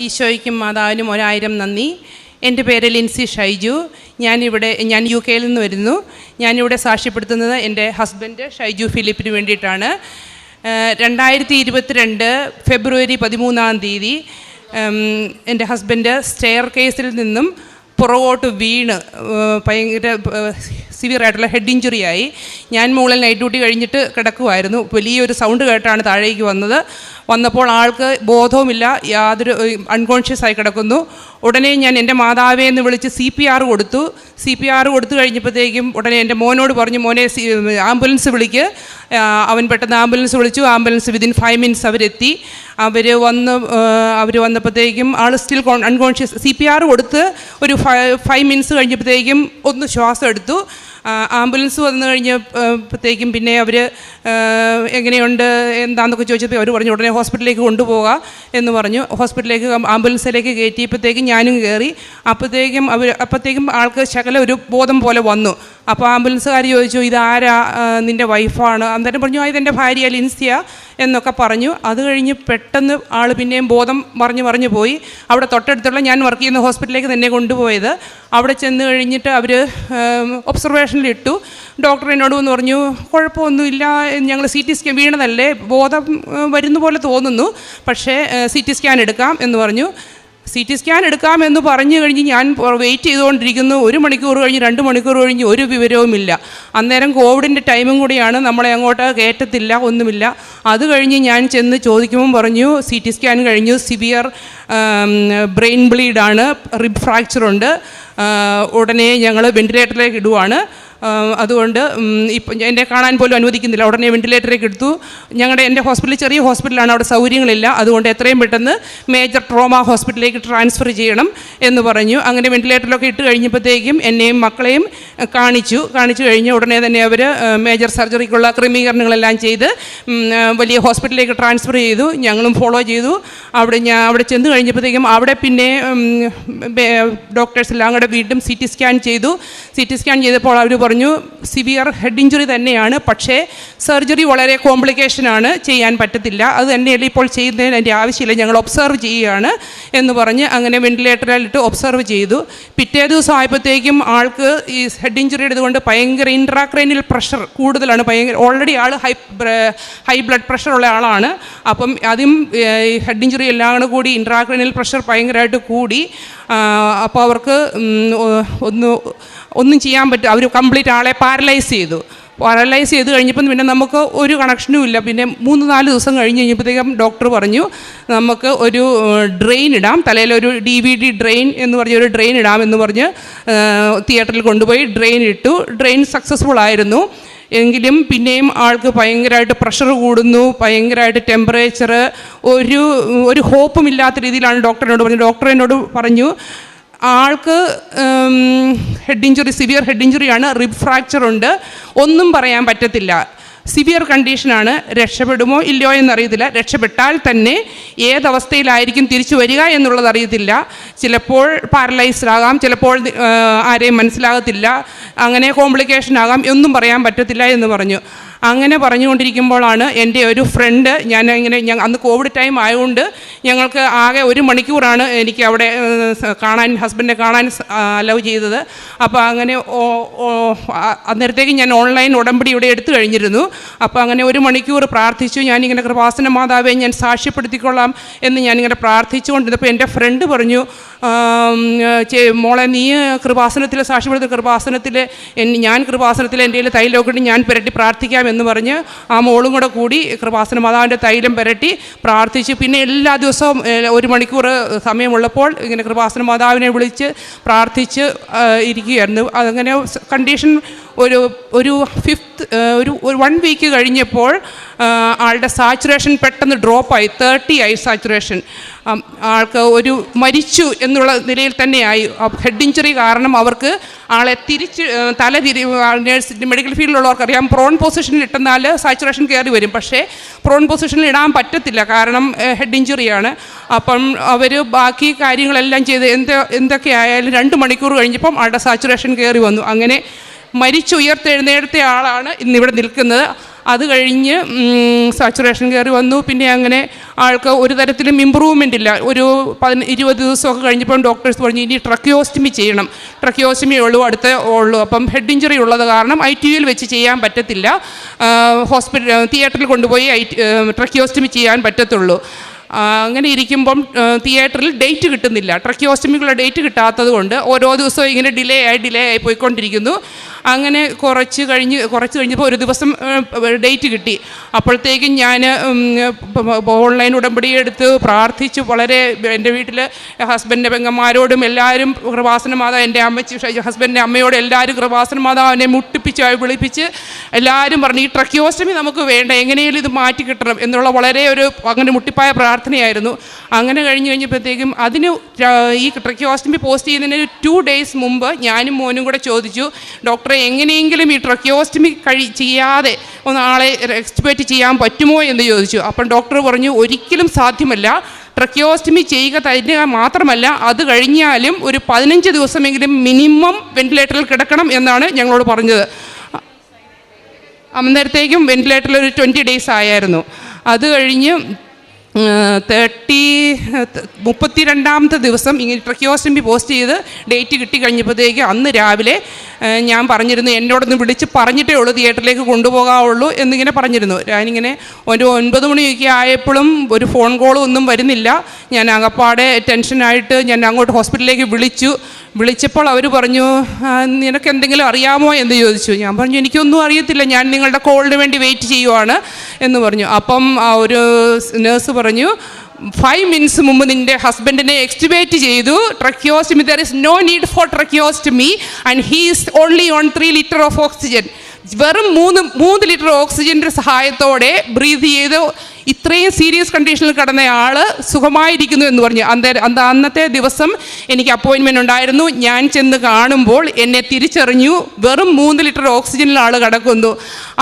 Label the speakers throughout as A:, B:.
A: ഈശോയ്ക്കും മാതാവിനും ഒരായിരം നന്ദി. എന്റെ പേര് ലിൻസി ഷൈജു. ഞാനിവിടെ ഞാൻ യു കെയിൽ നിന്ന് വരുന്നു. ഞാനിവിടെ സാക്ഷ്യപ്പെടുത്തുന്നത് എന്റെ ഹസ്ബൻഡ് ഷൈജു ഫിലിപ്പിന് വേണ്ടിയിട്ടാണ്. രണ്ടായിരത്തി ഇരുപത്തിരണ്ട് ഫെബ്രുവരി പതിമൂന്നാം തീയതി എന്റെ ഹസ്ബൻഡ് സ്റ്റെയർ കേസിൽ നിന്നും പുറകോട്ട് വീണ് ഭയങ്കര സിവിയർ ആയിട്ടുള്ള ഹെഡ് ഇഞ്ചുറി ആയി. ഞാൻ മുകളിൽ നൈറ്റ് ഡ്യൂട്ടി കഴിഞ്ഞിട്ട് കിടക്കുമായിരുന്നു വലിയൊരു സൗണ്ട് കേട്ടാണ് താഴേക്ക് വന്നത്. വന്നപ്പോൾ ആൾക്ക് ബോധവുമില്ല യാതൊരു അൺകോൺഷ്യസ് ആയി കിടക്കുന്നു. ഉടനെ ഞാൻ എന്റെ മാതാവേ എന്ന് വിളിച്ച് സി പി ആർ കൊടുത്തു. സി പി ആർ കൊടുത്തു കഴിഞ്ഞപ്പോഴത്തേക്കും ഉടനെ എന്റെ മോനോട് പറഞ്ഞു മോനെ ആംബുലൻസ് വിളിക്ക്. അവൻ പെട്ടെന്ന് ആംബുലൻസ് വിളിച്ചു. ആംബുലൻസ് വിതിൻ ഫൈവ് മിനിറ്റ്സ് അവരെത്തി. അവർ വന്ന് അവർ വന്നപ്പോഴത്തേക്കും ആൾ still unconscious C P R കൊടുത്ത് ഒരു ഫൈവ് മിനിറ്റ്സ് കഴിഞ്ഞപ്പോഴത്തേക്കും ഒന്ന് ശ്വാസം എടുത്തു. ആംബുലൻസ് വന്നു കഴിഞ്ഞപ്പോഴത്തേക്കും പിന്നെ അവർ എങ്ങനെയുണ്ട് എന്താണെന്നൊക്കെ ചോദിച്ചപ്പോൾ അവർ പറഞ്ഞു ഉടനെ ഹോസ്പിറ്റലിലേക്ക് കൊണ്ടുപോകാം എന്ന് പറഞ്ഞു. ഹോസ്പിറ്റലിലേക്ക് ആംബുലൻസിലേക്ക് കയറ്റിയപ്പോഴത്തേക്കും ഞാനും കയറി അപ്പോഴത്തേക്കും അവർ അപ്പോഴത്തേക്കും ആൾക്ക് ശകലം ഒരു ബോധം പോലെ വന്നു. അപ്പോൾ ആംബുലൻസുകാർ ചോദിച്ചു ഇതാരാ നിന്റെ വൈഫാണ്? അന്നേരം പറഞ്ഞു ആ ഇതെന്റെ ഭാര്യ ലിൻസിയ എന്നൊക്കെ പറഞ്ഞു. അത് കഴിഞ്ഞ് പെട്ടെന്ന് ആൾ പിന്നെയും ബോധം മറിഞ്ഞ് മറിഞ്ഞ് പോയി. അവിടെ തൊട്ടടുത്തുള്ള ഞാൻ വർക്ക് ചെയ്യുന്ന ഹോസ്പിറ്റലിലേക്ക് തന്നെ കൊണ്ടുപോയത്. അവിടെ ചെന്ന് കഴിഞ്ഞിട്ട് അവർ ഒബ്സർവേഷനിലിട്ടു ഡോക്ടർ എന്നോട് വന്ന് പറഞ്ഞു കുഴപ്പമൊന്നുമില്ല ഞങ്ങൾ സി ടി സ്കാൻ വീണതല്ലേ ബോധം വരുന്ന പോലെ തോന്നുന്നു. പക്ഷേ സി ടി സ്കാൻ എടുക്കാം എന്ന് പറഞ്ഞു. സി ടി സ്കാൻ എടുക്കാമെന്ന് പറഞ്ഞു കഴിഞ്ഞ് ഞാൻ വെയിറ്റ് ചെയ്തുകൊണ്ടിരിക്കുന്നു. ഒരു മണിക്കൂർ കഴിഞ്ഞ് രണ്ട് മണിക്കൂർ കഴിഞ്ഞ് ഒരു വിവരവുമില്ല. അന്നേരം കോവിഡിന്റെ ടൈമും കൂടിയാണ് നമ്മളെ അങ്ങോട്ട് കയറ്റത്തില്ല ഒന്നുമില്ല. അത് കഴിഞ്ഞ് ഞാൻ ചെന്ന് ചോദിക്കുമ്പം പറഞ്ഞു സി ടി സ്കാൻ കഴിഞ്ഞു. സിവിയർ ബ്രെയിൻ ബ്ലീഡാണ് റിബ് ഫ്രാക്ചറുണ്ട് ഉടനെ ഞങ്ങൾ വെന്റിലേറ്ററിലേക്ക് ഇടുവാണ്. അതുകൊണ്ട് ഇപ്പം എന്റെ കാണാൻ പോലും അനുവദിക്കുന്നില്ല. ഉടനെ വെന്റിലേറ്ററിലേക്ക് എടുത്തു. ഞങ്ങളുടെ എന്റെ ഹോസ്പിറ്റൽ ചെറിയ ഹോസ്പിറ്റലാണ് അവിടെ സൗകര്യങ്ങളില്ല. അതുകൊണ്ട് എത്രയും പെട്ടെന്ന് മേജർ ട്രോമ ഹോസ്പിറ്റലിലേക്ക് ട്രാൻസ്ഫർ ചെയ്യണം എന്ന് പറഞ്ഞു. അങ്ങനെ വെന്റിലേറ്ററിലൊക്കെ ഇട്ട് കഴിഞ്ഞപ്പോഴത്തേക്കും എന്നെയും മക്കളെയും കാണിച്ചു. കാണിച്ചു കഴിഞ്ഞ് ഉടനെ തന്നെ അവർ മേജർ സർജറിക്കുള്ള ക്രമീകരണങ്ങളെല്ലാം ചെയ്ത് വലിയ ഹോസ്പിറ്റലിലേക്ക് ട്രാൻസ്ഫർ ചെയ്തു. ഞങ്ങളും ഫോളോ ചെയ്തു. അവിടെ ഞാൻ അവിടെ ചെന്ന് കഴിഞ്ഞപ്പോഴത്തേക്കും അവിടെ പിന്നെ ഡോക്ടേഴ്സ് എല്ലാം കൂടെ വീണ്ടും സി ടി സ്കാൻ ചെയ്തു. സി ടി സ്കാൻ ചെയ്തപ്പോൾ അവർ പറഞ്ഞു സിവിയർ ഹെഡ് ഇഞ്ചുറി തന്നെയാണ് പക്ഷേ സർജറി വളരെ കോംപ്ലിക്കേഷനാണ് ചെയ്യാൻ പറ്റത്തില്ല. അത് തന്നെയല്ല ഇപ്പോൾ ചെയ്യുന്നതിന് അതിന്റെ ആവശ്യമില്ല. ഞങ്ങൾ ഒബ്സർവ് ചെയ്യുകയാണ് എന്ന് പറഞ്ഞ് അങ്ങനെ വെന്റിലേറ്ററിലിട്ട് ഒബ്സർവ് ചെയ്തു. പിറ്റേ ദിവസം ആയപ്പോഴത്തേക്കും ആൾക്ക് ഈ ഹെഡ് ഇഞ്ചുറി എടുത്തുകൊണ്ട് ഭയങ്കര ഇൻട്രാക്രൈനിൽ പ്രഷർ കൂടുതലാണ്. ഭയങ്കര ഓൾറെഡി ആൾ ഹൈ ഹൈ ബ്ലഡ് പ്രഷർ ഉള്ള ആളാണ്. അപ്പം ഈ ഹെഡ് ഇഞ്ചുറി എല്ലാം കൂടി ഇൻട്രാക്രൈനിൽ പ്രഷർ ഭയങ്കരമായിട്ട് കൂടി. അപ്പോൾ അവർക്ക് ഒന്ന് ഒന്നും ചെയ്യാൻ പറ്റും അവർ കംപ്ലീറ്റ് ആളെ പാരലൈസ് ചെയ്തു. പാരലൈസ് ചെയ്ത് കഴിഞ്ഞപ്പം പിന്നെ നമുക്ക് ഒരു കണക്ഷനും ഇല്ല. പിന്നെ മൂന്ന് നാല് ദിവസം കഴിഞ്ഞ് കഴിഞ്ഞപ്പോഴത്തേക്കും ഡോക്ടർ പറഞ്ഞു നമുക്ക് ഒരു ഡ്രെയിൻ ഇടാം. തലയിലൊരു ഡി വി ഡി ഡ്രെയിൻ എന്ന് പറഞ്ഞ ഒരു ഡ്രെയിൻ ഇടാം എന്ന് പറഞ്ഞ് തിയേറ്ററിൽ കൊണ്ടുപോയി ഡ്രെയിൻ ഇട്ടു. ഡ്രെയിൻ സക്സസ്ഫുൾ ആയിരുന്നു. എങ്കിലും പിന്നെയും ആൾക്ക് ഭയങ്കരമായിട്ട് പ്രഷർ കൂടുന്നു ഭയങ്കരമായിട്ട് ടെമ്പറേച്ചർ ഒരു ഒരു ഹോപ്പും ഇല്ലാത്ത രീതിയിലാണ് ഡോക്ടറിനോട് പറഞ്ഞത്. ഡോക്ടർ എന്നോട് പറഞ്ഞു ആൾക്ക് ഹെഡ് ഇഞ്ചുറി സിവിയർ ഹെഡ് ഇഞ്ചുറിയാണ് റിബ് ഫ്രാക്ചർ ഉണ്ട്. ഒന്നും പറയാൻ പറ്റത്തില്ല. സിവിയർ കണ്ടീഷനാണ് രക്ഷപ്പെടുമോ ഇല്ലയോ എന്നറിയത്തില്ല. രക്ഷപ്പെട്ടാൽ തന്നെ ഏതവസ്ഥയിലായിരിക്കും തിരിച്ചു വരിക എന്നുള്ളത് അറിയത്തില്ല. ചിലപ്പോൾ പാരലൈസ്ഡ് ആകാം. ചിലപ്പോൾ ആരെയും മനസ്സിലാകത്തില്ല. അങ്ങനെ കോംപ്ലിക്കേഷൻ ആകാം. ഒന്നും പറയാൻ പറ്റത്തില്ല എന്ന് പറഞ്ഞു. അങ്ങനെ പറഞ്ഞുകൊണ്ടിരിക്കുമ്പോഴാണ് എന്റെ ഒരു ഫ്രണ്ട് ഞാൻ ഇങ്ങനെ ഞാൻ അന്ന് കോവിഡ് ടൈം ആയതുകൊണ്ട് ഞങ്ങൾക്ക് ആകെ ഒരു മണിക്കൂറാണ് എനിക്ക് അവിടെ കാണാൻ ഹസ്ബൻഡിനെ കാണാൻ അലവ് ചെയ്തത്. അപ്പോൾ അങ്ങനെ അന്നേരത്തേക്ക് ഞാൻ ഓൺലൈൻ ഉടമ്പടി ഇവിടെ എടുത്തു കഴിഞ്ഞിരുന്നു. അപ്പോൾ അങ്ങനെ ഒരു മണിക്കൂർ പ്രാർത്ഥിച്ചു. ഞാനിങ്ങനെ കൃപാസന മാതാവെ ഞാൻ സാക്ഷ്യപ്പെടുത്തിക്കൊള്ളാം എന്ന് ഞാനിങ്ങനെ പ്രാർത്ഥിച്ചുകൊണ്ടിരുന്നപ്പോൾ എന്റെ ഫ്രണ്ട് പറഞ്ഞു മോളെ നീ കൃപാസനത്തിൽ സാക്ഷ്യപ്പെടുത്ത കൃപാസനത്തിൽ ഞാൻ കൃപാസനത്തിൽ എന്റെ തൈലമൊക്കെ ഞാൻ പുരട്ടി പ്രാർത്ഥിക്കാം എന്ന് പറഞ്ഞ് ആ മോളും കൂടെ കൂടി കൃപാസന മാതാവിന്റെ തൈലം പുരട്ടി പ്രാർത്ഥിച്ച്. പിന്നെ എല്ലാ ദിവസവും ഒരു മണിക്കൂർ സമയമുള്ളപ്പോൾ ഇങ്ങനെ കൃപാസന മാതാവിനെ വിളിച്ച് പ്രാർത്ഥിച്ച് ഇരിക്കുകയായിരുന്നു. അതങ്ങനെ കണ്ടീഷൻ ഒരു ഒരു ഫിഫ്ത്ത് ഒരു ഒരു വൺ വീക്ക് കഴിഞ്ഞപ്പോൾ ആളുടെ സാച്ചുറേഷൻ പെട്ടെന്ന് ഡ്രോപ്പായി. തേർട്ടി ആയി സാച്ചുറേഷൻ. ആൾക്ക് ഒരു മരിച്ചു എന്നുള്ള നിലയിൽ തന്നെയായി. ഹെഡ് ഇഞ്ചുറി കാരണം അവർക്ക് ആളെ തിരിച്ച് തല തിരി നേഴ്സ് മെഡിക്കൽ ഫീൽഡിലുള്ളവർക്ക് അറിയാം പ്രോൺ പൊസിഷനിൽ ഇട്ടെന്നാൽ സാച്ചുറേഷൻ കയറി വരും. പക്ഷേ പ്രോൺ പൊസിഷനിൽ ഇടാൻ പറ്റത്തില്ല. കാരണം ഹെഡ് ഇഞ്ചുറിയാണ് അപ്പം അവർ ബാക്കി കാര്യങ്ങളെല്ലാം ചെയ്ത് എന്ത് എന്തൊക്കെ ആയാലും രണ്ട് മണിക്കൂർ കഴിഞ്ഞപ്പം ആളുടെ സാച്ചുറേഷൻ കയറി വന്നു. അങ്ങനെ മരിച്ചുയർത്തെഴുന്നേറ്റ ആളാണ് ഇന്നിവിടെ നിൽക്കുന്നത്. അത് കഴിഞ്ഞ് സാച്ചുറേഷൻ കയറി വന്നു. പിന്നെ അങ്ങനെ ആൾക്ക് ഒരു തരത്തിലും ഇമ്പ്രൂവ്മെന്റ് ഇല്ല. ഒരു പതിന ഇരുപത് ദിവസമൊക്കെ കഴിഞ്ഞപ്പോൾ ഡോക്ടേഴ്സ് പറഞ്ഞു ഇനി ട്രക്കിയോസ്റ്റമി ചെയ്യണം. ട്രക്കിയോസ്റ്റമി ഉള്ളൂ അടുത്ത ഉള്ളൂ. അപ്പം ഹെഡ് ഇഞ്ചുറി ഉള്ളത് കാരണം ഐ ടി യുയിൽ വെച്ച് ചെയ്യാൻ പറ്റത്തില്ല. ഹോസ്പിറ്റൽ തിയേറ്ററിൽ കൊണ്ടുപോയി ഐ ട്രക്കിയോസ്റ്റമി ചെയ്യാൻ പറ്റത്തുള്ളൂ. അങ്ങനെ ഇരിക്കുമ്പം തിയേറ്ററിൽ ഡേറ്റ് കിട്ടുന്നില്ല. ട്രക്കിയോസ്റ്റമിക്കുള്ള ഡേറ്റ് കിട്ടാത്തത് കൊണ്ട് ഓരോ ദിവസവും ഇങ്ങനെ ഡിലേ ആയി ഡിലേ ആയി പോയിക്കൊണ്ടിരിക്കുന്നു. അങ്ങനെ കുറച്ച് കഴിഞ്ഞ് കുറച്ച് കഴിഞ്ഞപ്പോൾ ഒരു ദിവസം ഡേറ്റ് കിട്ടി. അപ്പോഴത്തേക്കും ഞാൻ ഓൺലൈൻ ഉടമ്പടി എടുത്ത് പ്രാർത്ഥിച്ച്. വളരെ എന്റെ വീട്ടിൽ ഹസ്ബൻഡിന്റെ പെങ്ങന്മാരോടും എല്ലാവരും കൃപാസന മാതാവ് എന്റെ അമ്മച്ചി ഹസ്ബൻഡിന്റെ അമ്മയോട് എല്ലാവരും കൃപാസന മാതാവിനെ മുട്ടിപ്പിച്ച് വിളിപ്പിച്ച് എല്ലാവരും പറഞ്ഞു ഈ ട്രക്കിയോസ്റ്റമി നമുക്ക് വേണ്ട എങ്ങനെയും ഇത് മാറ്റി കിട്ടണം. എന്നുള്ള വളരെ ഒരു അങ്ങനെ മുട്ടിപ്പായ പ്രാർത്ഥനയായിരുന്നു. അങ്ങനെ കഴിഞ്ഞ് കഴിഞ്ഞപ്പോഴത്തേക്കും അതിന് ഈ ട്രക്കിയോസ്റ്റമി പോസ്റ്റ് ചെയ്യുന്നതിന് ടു ഡേയ്സ് മുമ്പ് ഞാനും മോനും കൂടെ ചോദിച്ചു ഡോക്ടറെ എങ്ങനെയെങ്കിലും ഈ ട്രക്കിയോസ്റ്റമി കഴി ചെയ്യാതെ ഒന്ന് ആളെ എക്സ്പെക്റ്റ് ചെയ്യാൻ പറ്റുമോ എന്ന് ചോദിച്ചു. അപ്പം ഡോക്ടർ പറഞ്ഞു ഒരിക്കലും സാധ്യമല്ല. ട്രക്കിയോസ്റ്റമി ചെയ്യുക തന്നെ മാത്രമല്ല അത് കഴിഞ്ഞാലും ഒരു പതിനഞ്ച് ദിവസമെങ്കിലും മിനിമം വെന്റിലേറ്ററിൽ കിടക്കണം എന്നാണ് ഞങ്ങളോട് പറഞ്ഞത്. അന്നേരത്തേക്കും വെന്റിലേറ്ററിൽ ഒരു ട്വന്റി ഡേയ്സ് ആയായിരുന്നു. അത് കഴിഞ്ഞ് തേർട്ടി മുപ്പത്തി രണ്ടാമത്തെ ദിവസം ഇങ്ങനെ ട്രക്കിയോസ്റ്റമി പോസ്റ്റ് ചെയ്ത് ഡേറ്റ് കിട്ടി കഴിഞ്ഞപ്പോഴത്തേക്ക് അന്ന് രാവിലെ ഞാൻ പറഞ്ഞിരുന്നു എന്നോടൊന്ന് വിളിച്ച് പറഞ്ഞിട്ടേ ഉള്ളൂ തിയേറ്ററിലേക്ക് കൊണ്ടുപോകാവുള്ളൂ എന്നിങ്ങനെ പറഞ്ഞിരുന്നു. ഞാനിങ്ങനെ ഒരു ഒൻപത് മണിയൊക്കെ ആയപ്പോഴും ഒരു ഫോൺ കോളും ഒന്നും വരുന്നില്ല. ഞാൻ അകപ്പാടെ ടെൻഷനായിട്ട് ഞാൻ അങ്ങോട്ട് ഹോസ്പിറ്റലിലേക്ക് വിളിച്ചു. വിളിച്ചപ്പോൾ അവർ പറഞ്ഞു "ആ, നിനക്ക് എന്തെങ്കിലും അറിയാമോ? എന്ന് ചോദിച്ചു. ഞാൻ പറഞ്ഞു എനിക്കൊന്നും അറിയത്തില്ല. ഞാൻ നിങ്ങളുടെ കോളിന് വേണ്ടി വെയിറ്റ് ചെയ്യുവാണ്. എന്ന് പറഞ്ഞു. അപ്പം ആ ഒരു നേഴ്സ് പറഞ്ഞു ഫൈവ് മിനിറ്റ്സ് മുമ്പ് നിന്റെ ഹസ്ബൻഡിനെ എക്സ്റ്റിബേറ്റ് ചെയ്തു. Tracheostomy there is no need for tracheostomy and he is only on three litre of oxygen വെറും മൂന്ന് മൂന്ന് ലിറ്റർ ഓക്സിജന്റെ സഹായത്തോടെ ബ്രീത്ത് ചെയ്ത് ഇത്രയും സീരിയസ് കണ്ടീഷനിൽ കിടന്ന ആൾ സുഖമായിരിക്കുന്നു എന്ന് പറഞ്ഞു അന്ന് അന്നത്തെ ദിവസം എനിക്ക് അപ്പോയിൻമെന്റ് ഉണ്ടായിരുന്നു. ഞാൻ ചെന്ന് കാണുമ്പോൾ എന്നെ തിരിച്ചറിഞ്ഞു. വെറും മൂന്ന് ലിറ്റർ ഓക്സിജനിൽ ആൾ കിടക്കുന്നു.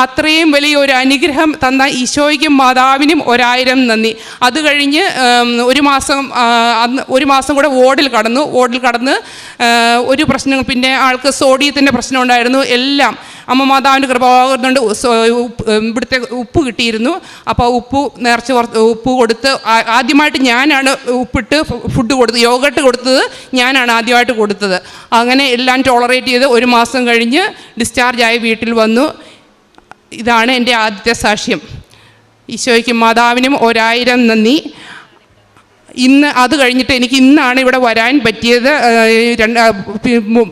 A: അത്രയും വലിയ ഒരു അനുഗ്രഹം തന്ന ഈശോയ്ക്കും മാതാവിനും ഒരായിരം നന്ദി. അത് കഴിഞ്ഞ് ഒരു മാസം ഒരു മാസം കൂടെ വാർഡിൽ കടന്നു. വാർഡിൽ കടന്ന് ഒരു പ്രശ്നം പിന്നെ ആൾക്ക് സോഡിയത്തിന്റെ പ്രശ്നം ഉണ്ടായിരുന്നു. എല്ലാം അമ്മ മാതാവിന്റെ കൃപ കൊണ്ട് സോ- ഉപ്പ്, ഇവിടുത്തെ ഉപ്പ് കിട്ടിയിരുന്നു. അപ്പോൾ ഉപ്പ് നേർച്ച ഉപ്പ് കൊടുത്ത് ആദ്യമായിട്ട് ഞാനാണ് ഉപ്പിട്ട് ഫുഡ് കൊടുത്ത് യോഗട്ട് കൊടുത്തത് ഞാനാണ് ആദ്യമായിട്ട് കൊടുത്തത്. അങ്ങനെ എല്ലാം ടോളറേറ്റ് ചെയ്ത് ഒരു മാസം കഴിഞ്ഞ് ഡിസ്ചാർജായി വീട്ടിൽ വന്നു. ഇതാണ് എന്റെ ആദ്യത്തെ സാക്ഷ്യം. ഈശോയ്ക്കും മാതാവിനും ഒരായിരം നന്ദി. ഇന്ന് അത് കഴിഞ്ഞിട്ട് എനിക്ക് ഇന്നാണ് ഇവിടെ വരാൻ പറ്റിയത്. രണ്ട്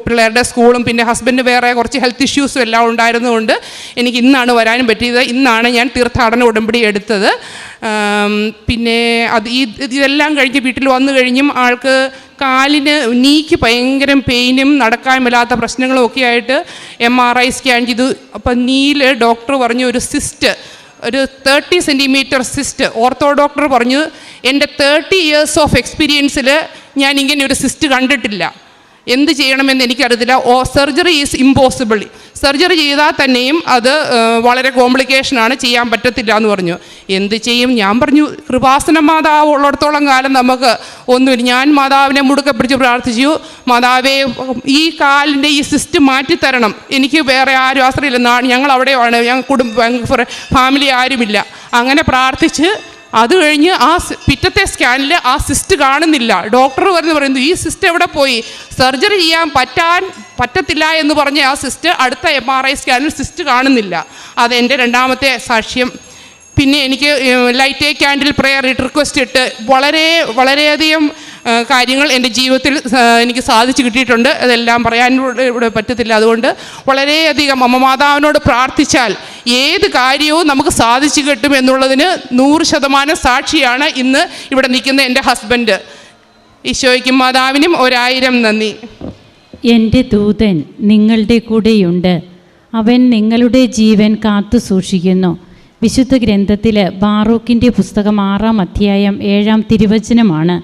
A: പിള്ളേരുടെ സ്കൂളും പിന്നെ ഹസ്ബൻഡ് വേറെ കുറച്ച് ഹെൽത്ത് ഇഷ്യൂസും എല്ലാം ഉണ്ടായിരുന്നതുകൊണ്ട് എനിക്ക് ഇന്നാണ് വരാനും പറ്റിയത്. ഇന്നാണ് ഞാൻ തീർത്ഥാടന ഉടമ്പടി എടുത്തത്. പിന്നെ അത് ഈ ഇതെല്ലാം കഴിഞ്ഞ് വീട്ടിൽ വന്നു കഴിഞ്ഞും ആൾക്ക് കാലിന് നീക്ക് ഭയങ്കര പെയിനും നടക്കാൻ മേലാത്ത പ്രശ്നങ്ങളും ഒക്കെ ആയിട്ട് എം ആർ ഐ സ്കാൻ ചെയ്തു. അപ്പം നീൽ ഡോക്ടർ പറഞ്ഞു ഒരു സിസ്റ്റ് ഒരു thirty centimetre cyst ortho doctor പറഞ്ഞു എന്റെ തേർട്ടി ഇയേഴ്സ് ഓഫ് എക്സ്പീരിയൻസിൽ ഞാൻ ഇങ്ങനെ ഒരു സിസ്റ്റ് കണ്ടിട്ടില്ല. എന്ത് ചെയ്യണമെന്ന് എനിക്കറിയത്തില്ല. Oh surgery is impossible. Surgery ചെയ്താൽ തന്നെയും അത് വളരെ കോംപ്ലിക്കേഷനാണ് ചെയ്യാൻ പറ്റത്തില്ല എന്ന് പറഞ്ഞു. എന്ത് ചെയ്യും? ഞാൻ പറഞ്ഞു കൃപാസന മാതാവ് ഉള്ളിടത്തോളം കാലം നമുക്ക് ഒന്നുമില്ല. ഞാൻ മാതാവിനെ മുടുക്കെ പിടിച്ച് പ്രാർത്ഥിച്ചു. മാതാവേ ഈ കാലിന്റെ ഈ സിസ്റ്റ് മാറ്റിത്തരണം എനിക്ക് വേറെ ആരും ആശ്രയമില്ല ഞങ്ങൾ അവിടെയാണ്. ഞങ്ങൾ കുടുംബ ഫാമിലി ആരുമില്ല. അങ്ങനെ പ്രാർത്ഥിച്ച് അത് കഴിഞ്ഞ് ആ പിറ്റത്തെ സ്കാനിൽ ആ സിസ്റ്റ് കാണുന്നില്ല. ഡോക്ടർ പറഞ്ഞു പറയുന്നു ഈ സിസ്റ്റ് എവിടെ പോയി? സർജറി ചെയ്യാൻ പറ്റാൻ പറ്റത്തില്ല എന്ന് പറഞ്ഞ ആ സിസ്റ്റ് അടുത്ത എം ആർ ഐ സ്കാനിൽ സിസ്റ്റ് കാണുന്നില്ല. അതെന്റെ രണ്ടാമത്തെ സാക്ഷ്യം. പിന്നെ എനിക്ക് light a candle prayer request ഇട്ട് വളരെ വളരെയധികം കാര്യങ്ങൾ എന്റെ ജീവിതത്തിൽ എനിക്ക് സാധിച്ചു കിട്ടിയിട്ടുണ്ട്. അതെല്ലാം പറയാൻ ഇവിടെ- പറ്റത്തില്ല. അതുകൊണ്ട് വളരെയധികം അമ്മ മാതാവിനോട് പ്രാർത്ഥിച്ചാൽ ഏത് കാര്യവും നമുക്ക് സാധിച്ചു കിട്ടും എന്നുള്ളതിന് നൂറ് ശതമാനം സാക്ഷിയാണ് ഇന്ന് ഇവിടെ നിൽക്കുന്ന എന്റെ ഹസ്ബൻഡ്. ഈശോയ്ക്കും മാതാവിനും ഒരായിരം നന്ദി.
B: എന്റെ ദൂതൻ നിങ്ങളുടെ കൂടെയുണ്ട്. അവൻ നിങ്ങളുടെ ജീവൻ കാത്തു സൂക്ഷിക്കുന്നു. വിശുദ്ധ ഗ്രന്ഥത്തിൽ ബാറൂക്കിന്റെ പുസ്തകം ആറാം അധ്യായം ഏഴാം തിരുവചനമാണ്.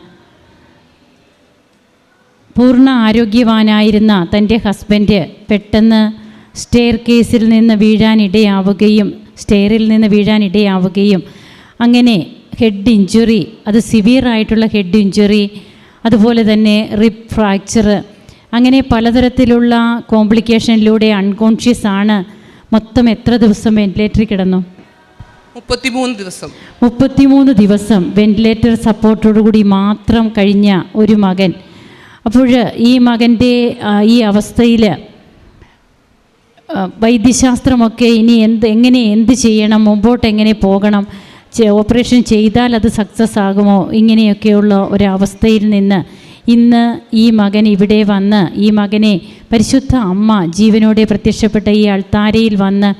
B: പൂർണ ആരോഗ്യവാനായിരുന്ന തന്റെ ഹസ്ബൻഡ് പെട്ടെന്ന് സ്റ്റെയർ കേസിൽ നിന്ന് വീഴാനിടയാവുകയും സ്റ്റെയറിൽ നിന്ന് വീഴാനിടയാവുകയും അങ്ങനെ ഹെഡ് ഇഞ്ചുറി അത് സിവിയറായിട്ടുള്ള ഹെഡ് ഇഞ്ചുറി അതുപോലെ തന്നെ റിപ്പ് ഫ്രാക്ചർ അങ്ങനെ പലതരത്തിലുള്ള കോംപ്ലിക്കേഷനിലൂടെ അൺകോൺഷ്യസ് ആണ്. മൊത്തം എത്ര ദിവസം വെന്റിലേറ്ററിൽ കിടന്നു?
A: മുപ്പത്തിമൂന്ന് ദിവസം.
B: മുപ്പത്തിമൂന്ന് ദിവസം വെന്റിലേറ്റർ സപ്പോർട്ടോടുകൂടി മാത്രം കഴിഞ്ഞ ഒരു മകൻ. അപ്പോൾ ഈ മകന്റെ ഈ അവസ്ഥയിൽ വൈദ്യശാസ്ത്രമൊക്കെ ഇനി എന്ത് എങ്ങനെ എന്ത് ചെയ്യണം മുമ്പോട്ട് എങ്ങനെ പോകണം ഓപ്പറേഷൻ ചെയ്താൽ അത് സക്സസ് ആകുമോ ഇങ്ങനെയൊക്കെയുള്ള ഒരവസ്ഥയിൽ നിന്ന് ഇന്ന് ഈ മകൻ ഇവിടെ വന്ന് ഈ മകനെ പരിശുദ്ധ അമ്മ ജീവനോടെ പ്രത്യക്ഷപ്പെട്ട ഈ അൾത്താരയിൽ വന്ന്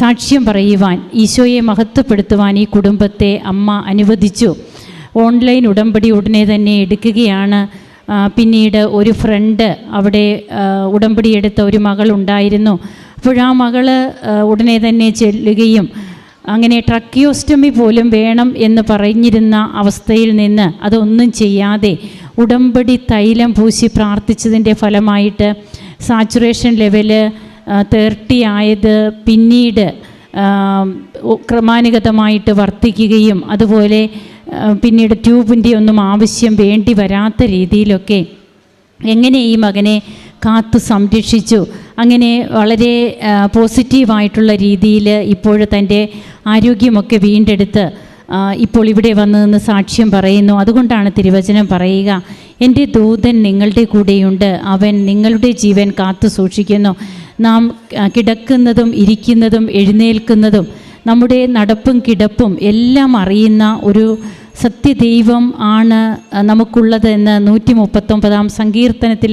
B: സാക്ഷ്യം പറയുവാൻ ഈശോയെ മഹത്വപ്പെടുത്തുവാൻ ഈ കുടുംബത്തെ അമ്മ അനുവദിച്ചു. ഓൺലൈൻ ഉടമ്പടി ഉടനെ തന്നെ എടുക്കുകയാണ്. പിന്നീട് ഒരു ഫ്രണ്ട് അവിടെ ഉടമ്പടി എടുത്ത ഒരു മകളുണ്ടായിരുന്നു അപ്പോൾ ആ മകൾ ഉടനെ തന്നെ ചെല്ലുകയും അങ്ങനെ ട്രക്കിയോസ്റ്റമി പോലും വേണം എന്ന് പറഞ്ഞിരുന്ന അവസ്ഥയിൽ നിന്ന് അതൊന്നും ചെയ്യാതെ ഉടമ്പടി തൈലം പൂശി പ്രാർത്ഥിച്ചതിന്റെ ഫലമായിട്ട് സാച്ചുറേഷൻ ലെവൽ തേർട്ടി ആയത് പിന്നീട് ക്രമാനുഗതമായിട്ട് വർദ്ധിക്കുകയും അതുപോലെ പിന്നീട് ട്യൂബിന്റെ ഒന്നും ആവശ്യം വേണ്ടി വരാത്ത രീതിയിലൊക്കെ എങ്ങനെ ഈ മകനെ കാത്തു സംരക്ഷിച്ചു? അങ്ങനെ വളരെ പോസിറ്റീവായിട്ടുള്ള രീതിയിൽ ഇപ്പോൾ തന്റെ ആരോഗ്യമൊക്കെ വീണ്ടെടുത്ത് ഇപ്പോൾ ഇവിടെ വന്നു നിന്ന് സാക്ഷ്യം പറയുന്നു. അതുകൊണ്ടാണ് തിരുവചനം പറയുക എന്റെ ദൂതൻ നിങ്ങളുടെ കൂടെയുണ്ട്. അവൻ നിങ്ങളുടെ ജീവൻ കാത്തു സൂക്ഷിക്കുന്നു. നാം കിടക്കുന്നതും ഇരിക്കുന്നതും എഴുന്നേൽക്കുന്നതും നമ്മുടെ നടപ്പും കിടപ്പും എല്ലാം അറിയുന്ന ഒരു സത്യദൈവം ആണ് നമുക്കുള്ളത് എന്ന് നൂറ്റി മുപ്പത്തൊമ്പതാം സങ്കീർത്തനത്തിൽ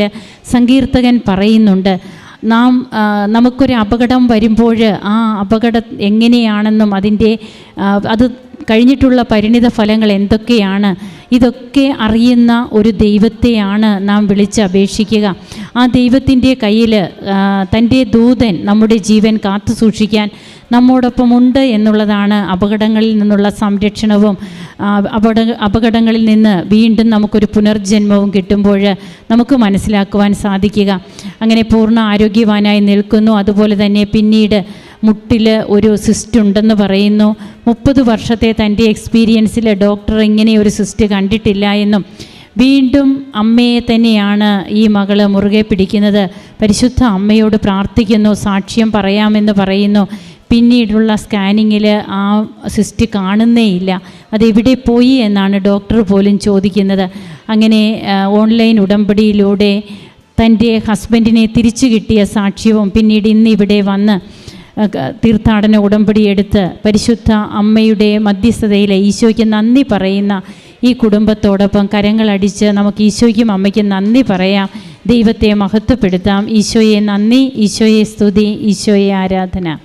B: സങ്കീർത്തകൻ പറയുന്നുണ്ട്. നാം നമുക്കൊരു അപകടം വരുമ്പോൾ ആ അപകടം എങ്ങനെയാണെന്നും അതിന്റെ അത് കഴിഞ്ഞിട്ടുള്ള പരിണിത ഫലങ്ങൾ എന്തൊക്കെയാണ് ഇതൊക്കെ അറിയുന്ന ഒരു ദൈവത്തെയാണ് നാം വിളിച്ച് അപേക്ഷിക്കുക ആ ദൈവത്തിന്റെ കയ്യിൽ തന്റെ ദൂതൻ നമ്മുടെ ജീവൻ കാത്തു സൂക്ഷിക്കാൻ നമ്മോടൊപ്പം ഉണ്ട് എന്നുള്ളതാണ് അപകടങ്ങളിൽ നിന്നുള്ള സംരക്ഷണവും അപട അപകട അപകടങ്ങളിൽ നിന്ന് വീണ്ടും നമുക്കൊരു പുനർജന്മവും കിട്ടുമ്പോൾ നമുക്ക് മനസ്സിലാക്കുവാൻ സാധിക്കുക. അങ്ങനെ പൂർണ ആരോഗ്യവാനായി നിൽക്കുന്നു. അതുപോലെ തന്നെ പിന്നീട് മുട്ടിൽ ഒരു സിസ്റ്റ് ഉണ്ടെന്ന് പറയുന്നു. മുപ്പത് വർഷത്തെ തന്റെ എക്സ്പീരിയൻസിൽ ഡോക്ടർ ഇങ്ങനെ ഒരു സിസ്റ്റ് കണ്ടിട്ടില്ല എന്നും വീണ്ടും അമ്മയെ തന്നെയാണ് ഈ മകൾ മുറുകെ പിടിക്കുന്നത്. പരിശുദ്ധ അമ്മയോട് പ്രാർത്ഥിക്കുന്നു സാക്ഷ്യം പറയാമെന്ന് പറയുന്നു. പിന്നീടുള്ള സ്കാനിങ്ങിൽ ആ സിസ്റ്റ് കാണുന്നേയില്ല. അതെവിടെ പോയി എന്നാണ് ഡോക്ടർ പോലും ചോദിക്കുന്നത്. അങ്ങനെ ഓൺലൈൻ ഉടമ്പടിയിലൂടെ തന്റെ ഹസ്ബൻഡിനെ തിരിച്ചു കിട്ടിയ സാക്ഷ്യവും പിന്നീട് ഇന്നിവിടെ വന്ന് തീർത്ഥാടന ഉടമ്പടി എടുത്ത് പരിശുദ്ധ അമ്മയുടെ മധ്യസ്ഥതയിൽ ഈശോയ്ക്ക് നന്ദി പറയുന്ന ഈ കുടുംബത്തോടൊപ്പം കരങ്ങളടിച്ച് നമുക്ക് ഈശോയ്ക്കും അമ്മയ്ക്കും നന്ദി പറയാം. ദൈവത്തെ മഹത്വപ്പെടുത്താം. ഈശോയെ നന്ദി ഈശോയെ സ്തുതി ഈശോയെ ആരാധന.